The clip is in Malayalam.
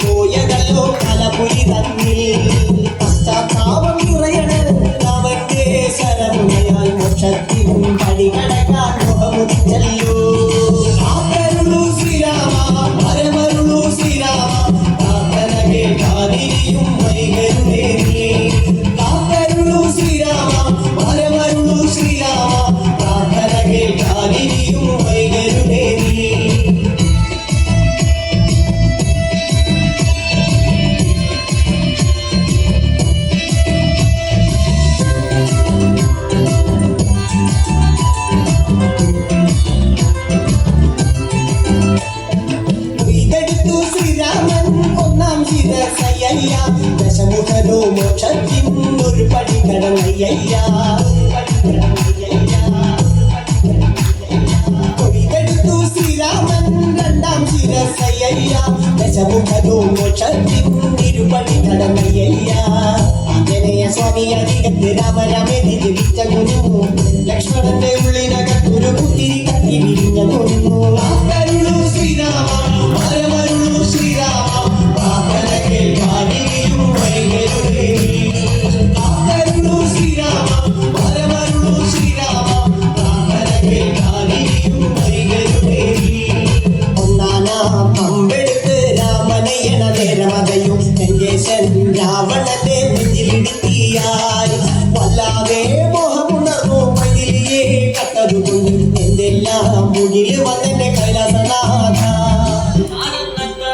പോയതല്ലോ കലപുരി തന്നിൽ പശ്ചാത്താപം നിറയണ അവന്റെ ശരണയാൽ മോക്ഷത്തിൻ പടി കടക്കാൻ മുഖമുദിച്ചല്ലോ. ശ്രീരാമൻ ലക്ഷ്മണന്റെ ഉള്ളിനകത്തൊരു കുത്തിരി കത്തി രാവണന്റെ നെഞ്ചിലിടുത്തിയായി വല്ലാതെ മോഹമുണർന്നു മതിലിയെ കട്ടതുകൊണ്ട് എന്തെല്ലാം മുന്നിൽ വന്ന